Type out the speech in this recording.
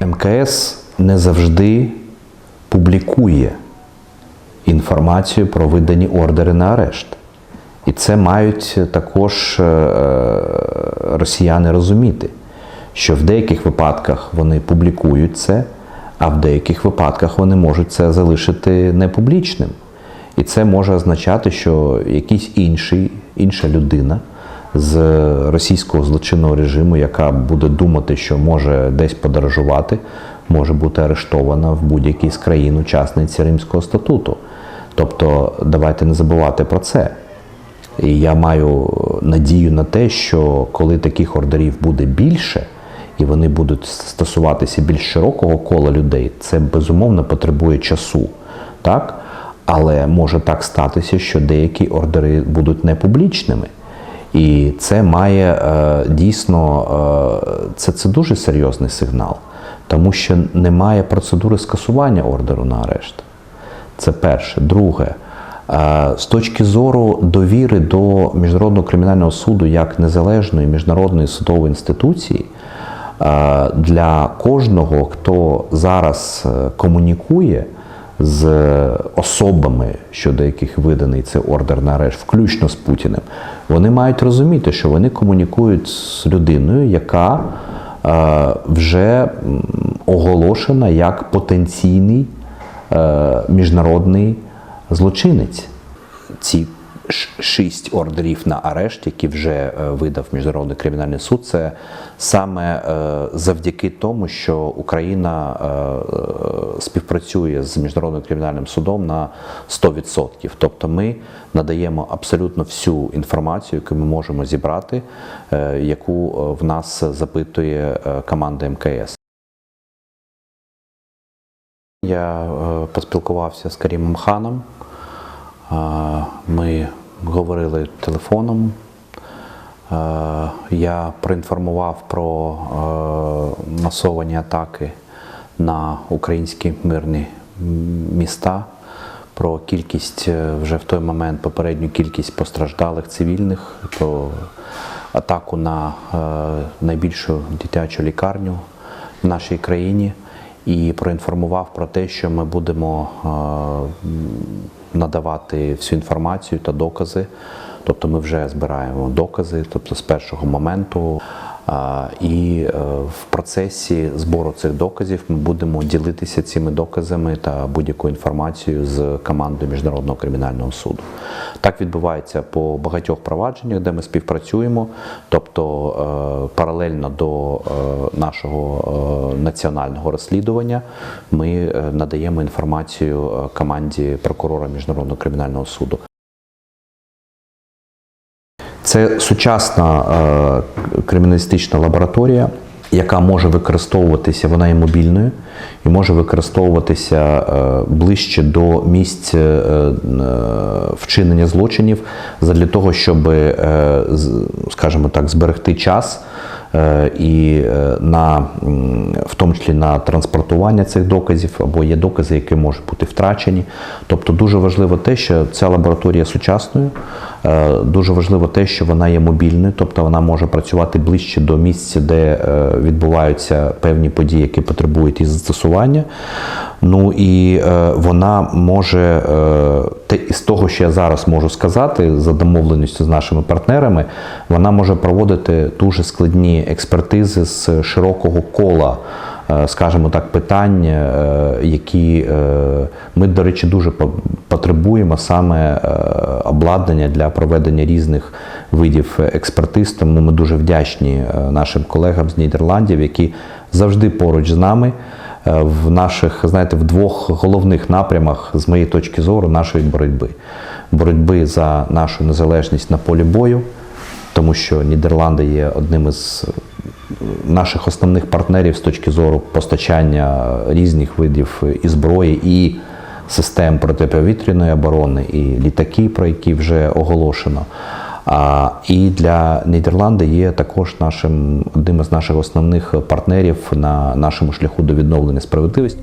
МКС не завжди публікує інформацію про видані ордери на арешт. І це мають також е, росіяни розуміти, що в деяких випадках вони публікують це, а в деяких випадках вони можуть це залишити непублічним. І це може означати, що якийсь інший, інша людина з російського злочинного режиму, яка буде думати, що може десь подорожувати, може бути арештована в будь-якій з країн учасниці Римського статуту. Тобто, давайте не забувати про це. І я маю надію на те, що коли таких ордерів буде більше, і вони будуть стосуватися більш широкого кола людей, це безумовно потребує часу. Так? Але може так статися, що деякі ордери будуть непублічними. І це має е, дійсно е, це, це дуже серйозний сигнал, тому що немає процедури скасування ордеру на арешт. Це перше. Друге, е, з точки зору довіри до Міжнародного кримінального суду як незалежної міжнародної судової інституції, для кожного, хто зараз комунікує з особами, щодо яких виданий цей ордер на арешт, включно з Путіним, вони мають розуміти, що вони комунікують з людиною, яка е, вже оголошена як потенційний е, міжнародний злочинець. Ці шість ордерів на арешт, які вже е, видав Міжнародний кримінальний суд, це саме е, завдяки тому, що Україна е, співпрацює з Міжнародним кримінальним судом на 100%. Тобто ми надаємо абсолютно всю інформацію, яку ми можемо зібрати, яку в нас запитує команда МКС. Я поспілкувався з Карімом Ханом. Ми говорили телефоном. Е, Я проінформував про е, масовані атаки на українські мирні міста, про кількість е, вже в той момент попередню кількість постраждалих цивільних, про атаку на найбільшу дитячу лікарню в нашій країні і проінформував про те, що ми будемо надавати всю інформацію та докази. Тобто ми вже збираємо докази, тобто з першого моменту. І е, в процесі збору цих доказів ми будемо ділитися цими доказами та будь-якою інформацією з командою Міжнародного кримінального суду. Так відбувається по багатьох провадженнях, де ми співпрацюємо, тобто е, паралельно до е, нашого національного розслідування ми надаємо інформацію команді прокурора Міжнародного кримінального суду. Це сучасна е, криміналістична лабораторія, яка може використовуватися, вона є мобільною і може використовуватися е, ближче до місць е, е, вчинення злочинів для того, щоб, е, скажімо так, зберегти час е, і е, на, в тому числі на транспортування цих доказів, або є докази, які можуть бути втрачені. Тобто дуже важливо те, що ця лабораторія сучасною, дуже важливо те, що вона є мобільною, тобто вона може працювати ближче до місця, де е, відбуваються певні події, які потребують її застосування. Ну і е, вона може е, те із того, що я зараз можу сказати, за домовленістю з нашими партнерами, вона може проводити дуже складні експертизи з широкого кола. Е, Скажімо так, питань, е, які е, ми, до речі, дуже потребуємо саме обладнання для проведення різних видів експертиз. Тому ми дуже вдячні нашим колегам з Нідерландів, які завжди поруч з нами в наших, знаєте, в двох головних напрямах, з моєї точки зору, нашої боротьби. Боротьби за нашу незалежність на полі бою, тому що Нідерланди є одним із наших основних партнерів з точки зору постачання різних видів і зброї, і систем протиповітряної оборони, і літаки, про які вже оголошено. А, і для Нідерланди є також нашим одним із наших основних партнерів на нашому шляху до відновлення справедливості.